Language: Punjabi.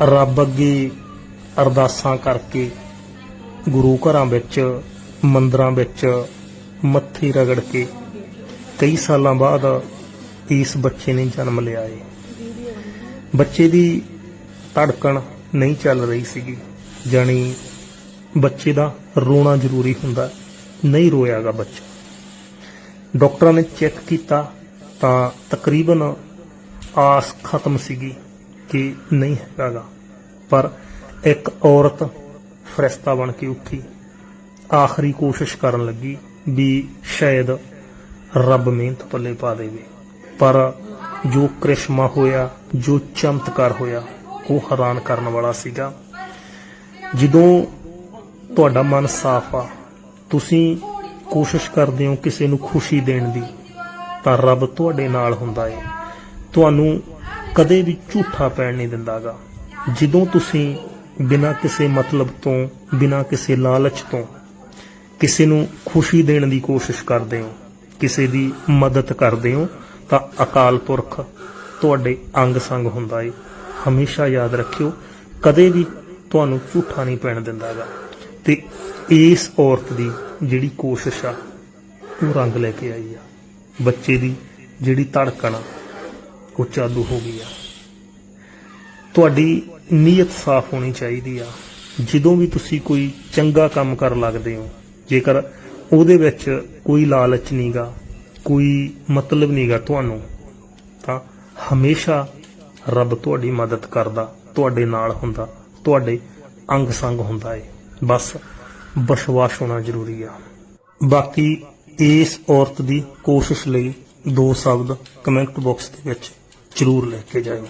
ਰੱਬ ਅੱਗੇ ਅਰਦਾਸਾਂ ਕਰਕੇ ਗੁਰੂ ਘਰਾਂ ਵਿੱਚ, ਮੰਦਰਾਂ ਵਿੱਚ ਮੱਥੇ ਰਗੜ ਕੇ ਕਈ ਸਾਲਾਂ ਬਾਅਦ ਇਸ ਬੱਚੇ ਨੇ ਜਨਮ ਲਿਆ ਏ। ਬੱਚੇ ਦੀ ਧੜਕਣ ਨਹੀਂ ਚੱਲ ਰਹੀ ਸੀਗੀ, ਜਾਣੀ ਬੱਚੇ ਦਾ ਰੋਣਾ ਜ਼ਰੂਰੀ ਹੁੰਦਾ, ਨਹੀਂ ਰੋਇਆਗਾ ਬੱਚਾ। ਡਾਕਟਰਾਂ ਨੇ ਚੈੱਕ ਕੀਤਾ ਤਾਂ ਤਕਰੀਬਨ ਆਸ ਖਤਮ ਸੀਗੀ। ਕਿ ਨਹੀਂ ਹੈਗਾਗਾ। ਪਰ ਇੱਕ ਔਰਤ ਫਰਿਸ਼ਤਾ ਬਣ ਕੇ ਉੱਠੀ। ਆਖਰੀ ਕੋਸ਼ਿਸ਼ ਕਰਨ ਲੱਗੀ ਵੀ ਸ਼ਾਇਦ ਰੱਬ ਮਿਹਨਤ ਪੱਲੇ ਪਾ ਦੇਵੇ। ਪਰ ਜੋ ਕ੍ਰਿਸ਼ਮਾ ਹੋਇਆ, ਜੋ ਚਮਤਕਾਰ ਹੋਇਆ, ਉਹ ਹੈਰਾਨ ਕਰਨ ਵਾਲਾ ਸੀਗਾ। ਜਦੋਂ ਤੁਹਾਡਾ ਮਨ ਸਾਫ਼ ਆ, ਤੁਸੀਂ ਕੋਸ਼ਿਸ਼ ਕਰਦੇ ਹੋ ਕਿਸੇ ਨੂੰ ਖੁਸ਼ੀ ਦੇਣ ਦੀ, ਤਾਂ ਰੱਬ ਤੁਹਾਡੇ ਨਾਲ ਹੁੰਦਾ ਏ। ਤੁਹਾਨੂੰ ਕਦੇ ਵੀ ਝੂਠਾ ਪੈਣ ਨਹੀਂ ਦਿੰਦਾਗਾ। ਜਦੋਂ ਤੁਸੀਂ ਬਿਨਾਂ ਕਿਸੇ ਮਤਲਬ ਤੋਂ, ਬਿਨਾਂ ਕਿਸੇ ਲਾਲਚ ਤੋਂ ਕਿਸੇ ਨੂੰ ਖੁਸ਼ੀ ਦੇਣ ਦੀ ਕੋਸ਼ਿਸ਼ ਕਰਦੇ ਹੋ, ਕਿਸੇ ਦੀ ਮਦਦ ਕਰਦੇ ਹੋ, ਤਾਂ ਅਕਾਲ ਪੁਰਖ ਤੁਹਾਡੇ ਅੰਗ ਸੰਗ ਹੁੰਦਾ ਏ। ਹਮੇਸ਼ਾ ਯਾਦ ਰੱਖਿਓ, ਕਦੇ ਵੀ ਤੁਹਾਨੂੰ ਝੂਠਾ ਨਹੀਂ ਪੈਣ ਦਿੰਦਾਗਾ। ਤੇ ਇਸ ਔਰਤ ਦੀ ਜਿਹੜੀ ਕੋਸ਼ਿਸ਼ ਆ, ਉਹ ਰੰਗ ਲੈ ਕੇ ਆਈ ਆ। ਬੱਚੇ ਦੀ ਜਿਹੜੀ ਧੜਕਣ ਆ ਉਹ ਚਾਲੂ ਹੋ ਗਈ ਆ। ਤੁਹਾਡੀ ਨੀਅਤ ਸਾਫ਼ ਹੋਣੀ ਚਾਹੀਦੀ ਆ। ਜਦੋਂ ਵੀ ਤੁਸੀਂ ਕੋਈ ਚੰਗਾ ਕੰਮ ਕਰਨ ਲੱਗਦੇ ਹੋ, ਜੇਕਰ ਉਹਦੇ ਵਿੱਚ ਕੋਈ ਲਾਲਚ ਨਹੀਂਗਾ ਕੋਈ ਮਤਲਬ ਨਹੀਂਗਾ ਤੁਹਾਨੂੰ, ਤਾਂ ਹਮੇਸ਼ਾ ਰੱਬ ਤੁਹਾਡੀ ਮਦਦ ਕਰਦਾ, ਤੁਹਾਡੇ ਨਾਲ ਹੁੰਦਾ, ਤੁਹਾਡੇ ਅੰਗ ਸੰਗ ਹੁੰਦਾ ਏ। ਬਸ ਵਿਸ਼ਵਾਸ ਹੋਣਾ ਜ਼ਰੂਰੀ ਆ। ਬਾਕੀ ਇਸ ਔਰਤ ਦੀ ਕੋਸ਼ਿਸ਼ ਲਈ ਦੋ ਸ਼ਬਦ ਕਮੈਂਟ ਬਾਕਸ ਦੇ ਵਿੱਚ ਜ਼ਰੂਰ ਲੈ ਕੇ ਜਾਇਓ।